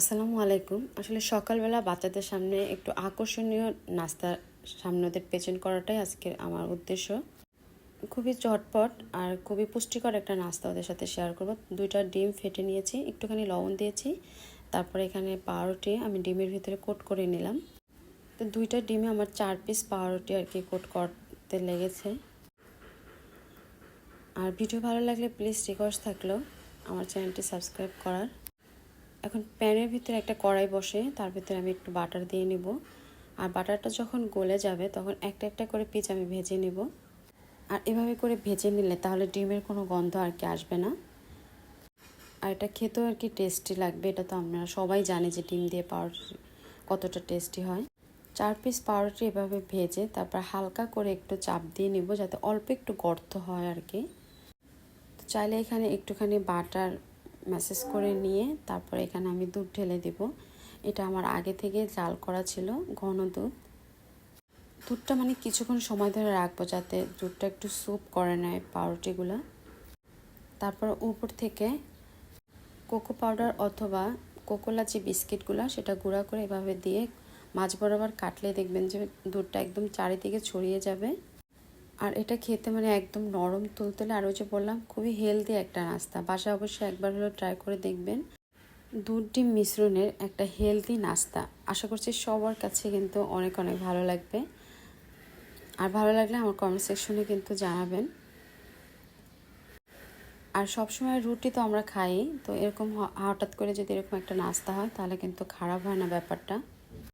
আসসালামু আলাইকুম। আসলে সকালবেলা বাচ্চাদের সামনে একটু আকর্ষণীয় নাস্তা সামনে ওদের পেছন করাটাই আজকের আমার উদ্দেশ্য। খুবই চটপট আর খুবই পুষ্টিকর একটা নাস্তা ওদের সাথে শেয়ার করব। দুইটা ডিম ফেটে নিয়েছি, একটুখানি লবণ দিয়েছি, তারপরে এখানে পাউরুটি আমি ডিমের ভিতরে কোট করে নিলাম। তো দুইটা ডিমে আমার চার পিস পাউরুটি আর কি কোট করতে লেগেছে। আর ভিডিও ভালো লাগলে প্লিজ রিকোয়েস্ট থাকল আমার চ্যানেলটি সাবস্ক্রাইব করার। এখন প্যানের ভিতরে একটা কড়াই বসে, তার ভিতরে আমি একটু বাটার দিয়ে নেব। আর বাটারটা যখন গলে যাবে, তখন একটা একটা করে পিচ আমি ভেজে নেব। আর এভাবে করে ভেজে নিলে তাহলে ডিমের কোনো গন্ধ আর কি আসবে না। আর এটা খেতেও আর কি টেস্টি লাগবে, এটা তো আমরা সবাই জানি যে ডিম দিয়ে পাউরুটি কতটা টেস্টি হয়। চার পিস পাউরুটি এভাবে ভেজে তারপর হালকা করে একটু চাপ দিয়ে নিব, যাতে অল্প একটু গর্ত হয় আর কি। চাইলে এখানে একটুখানি বাটার ম্যাসেজ করে নিয়ে তারপর এখানে আমি দুধ ঢেলে দিব। এটা আমার আগে থেকে জাল করা ছিল, ঘন দুধ। দুধটা মানে কিছুক্ষণ সময় ধরে রাখব যাতে দুধটা একটু স্যুপ করে নেয় পাউরুটিগুলো। তারপর উপর থেকে কোকো পাউডার অথবা কোকোলা যে বিস্কিটগুলো সেটা গুঁড়া করে এভাবে দিয়ে মাছ বরাবর কাটলে দেখবেন যে দুধটা একদম চারিদিকে ছড়িয়ে যাবে। আর এটা খেতে মানে একদম নরম তুলতুলে। আর ওই যে বললাম, খুবই হেলদি একটা নাস্তা। বাসা অবশ্যই একবার হলেও ট্রাই করে দেখবেন। দুধ ডিম মিশ্রণের একটা হেলদি নাস্তা। আশা করছি সবার কাছে কিন্তু অনেক অনেক ভালো লাগবে। আর ভালো লাগলে আমার কমেন্ট সেকশনে কিন্তু জানাবেন। আর সবসময় রুটি তো আমরা খাই, তো এরকম হঠাৎ করে যদি এরকম একটা নাস্তা হয়, তাহলে কিন্তু খারাপ হয় না ব্যাপারটা।